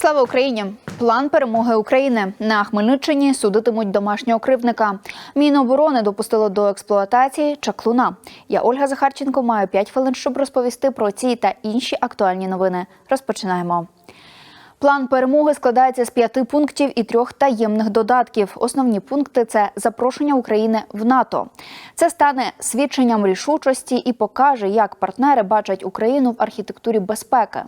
Слава Україні! План перемоги України на Хмельниччині судитимуть домашнього кривника. Міноборони допустило до експлуатації чаклуна. Я Ольга Захарченко маю 5 хвилин, щоб розповісти про ці та інші актуальні новини. Розпочинаємо. План перемоги складається з п'яти пунктів і трьох таємних додатків. Основні пункти це запрошення України в НАТО. Це стане свідченням рішучості і покаже, як партнери бачать Україну в архітектурі безпеки.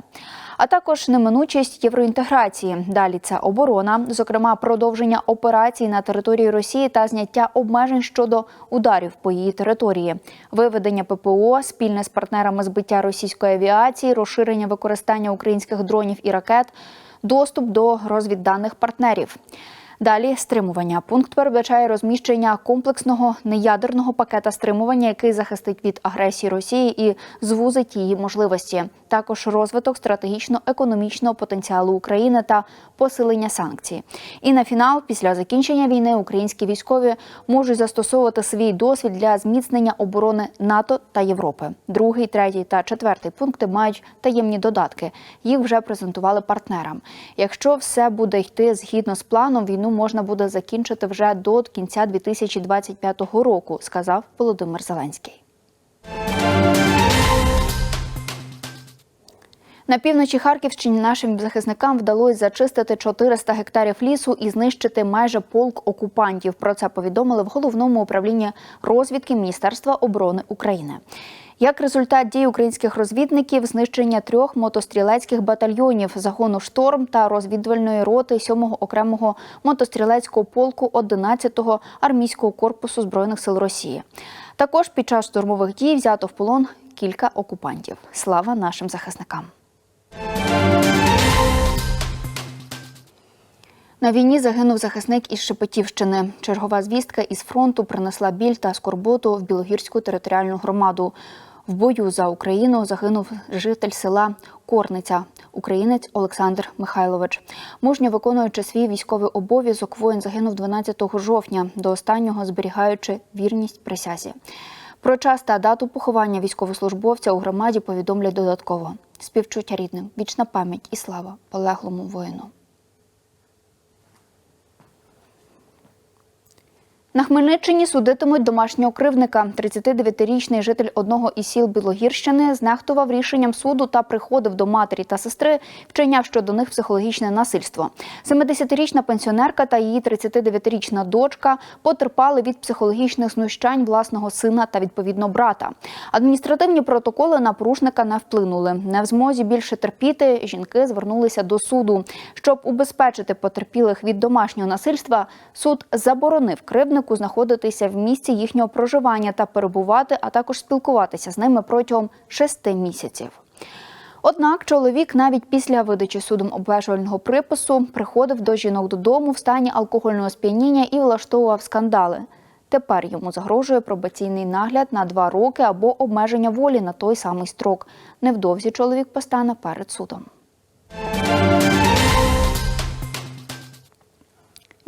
А також неминучість євроінтеграції. Далі це оборона, зокрема продовження операцій на території Росії та зняття обмежень щодо ударів по її території, виведення ППО, спільне з партнерами збиття російської авіації, розширення використання українських дронів і ракет, доступ до розвідданих партнерів. Далі стримування. Пункт передбачає розміщення комплексного неядерного пакета стримування, який захистить від агресії Росії і звузить її можливості. Також розвиток стратегічно-економічного потенціалу України та посилення санкцій. І на фінал, після закінчення війни, українські військові можуть застосовувати свій досвід для зміцнення оборони НАТО та Європи. Другий, третій та четвертий пункти мають таємні додатки. Їх вже презентували партнерам. Якщо все буде йти згідно з планом, війну можна буде закінчити вже до кінця 2025 року, сказав Володимир Зеленський. На півночі Харківщині нашим захисникам вдалося зачистити 400 гектарів лісу і знищити майже полк окупантів. Про це повідомили в головному управлінні розвідки Міністерства оборони України. Як результат дій українських розвідників, знищення трьох мотострілецьких батальйонів загону шторм та розвідувальної роти 7-го окремого мотострілецького полку 11-го армійського корпусу збройних сил Росії. Також під час штурмових дій взято в полон кілька окупантів. Слава нашим захисникам! На війні загинув захисник із Шепетівщини. Чергова звістка із фронту принесла біль та скорботу в Білогірську територіальну громаду. В бою за Україну загинув житель села Корниця, українець Олександр Михайлович. Мужньо виконуючи свій військовий обов'язок, воїн загинув 12 жовтня, до останнього зберігаючи вірність присязі. Про час та дату поховання військовослужбовця у громаді повідомлять додатково. Співчуття рідним, вічна пам'ять і слава полеглому воїну. На Хмельниччині судитимуть домашнього кривника. 39-річний житель одного із сіл Білогірщини знехтував рішенням суду та приходив до матері та сестри, вчиняв щодо них психологічне насильство. 70-річна пенсіонерка та її 39-річна дочка потерпали від психологічних знущань власного сина та відповідно брата. Адміністративні протоколи на порушника не вплинули. Не в змозі більше терпіти. Жінки звернулися до суду. Щоб убезпечити потерпілих від домашнього насильства, суд заборонив кривднику знаходитися в місці їхнього проживання та перебувати, а також спілкуватися з ними протягом шести місяців. Однак чоловік навіть після видачі судом обмежувального припису приходив до жінок додому в стані алкогольного сп'яніння і влаштовував скандали. Тепер йому загрожує пробаційний нагляд на два роки або обмеження волі на той самий строк. Невдовзі чоловік постане перед судом.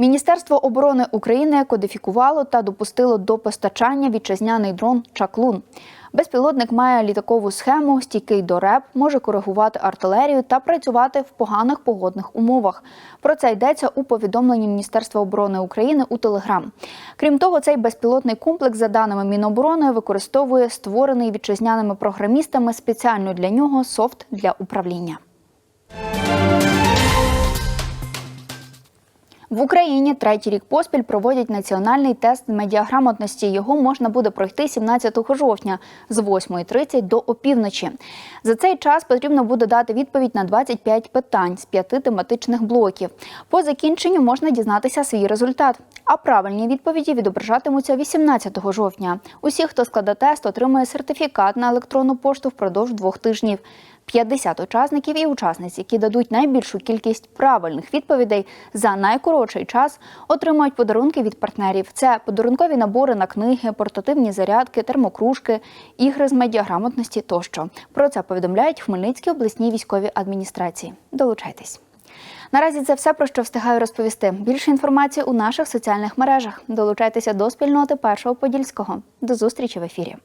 Міністерство оборони України кодифікувало та допустило до постачання вітчизняний дрон Чаклун. Безпілотник має літакову схему, стійкий до РЕП, може коригувати артилерію та працювати в поганих погодних умовах. Про це йдеться у повідомленні Міністерства оборони України у Телеграм. Крім того, цей безпілотний комплекс, за даними Міноборони, використовує створений вітчизняними програмістами спеціально для нього софт для управління. В Україні третій рік поспіль проводять національний тест медіаграмотності. Його можна буде пройти 17 жовтня з 8.30 до опівночі. За цей час потрібно буде дати відповідь на 25 питань з п'яти тематичних блоків. По закінченню можна дізнатися свій результат. А правильні відповіді відображатимуться 18 жовтня. Усі, хто складе тест, отримує сертифікат на електронну пошту впродовж двох тижнів. 50 учасників і учасниць, які дадуть найбільшу кількість правильних відповідей за найкоротший час, отримають подарунки від партнерів. Це подарункові набори на книги, портативні зарядки, термокружки, ігри з медіаграмотності тощо. Про це повідомляють Хмельницькі обласній військовій адміністрації. Долучайтесь. Наразі це все про що встигаю розповісти. Більше інформації у наших соціальних мережах. Долучайтеся до спільноти першого подільського. До зустрічі в ефірі.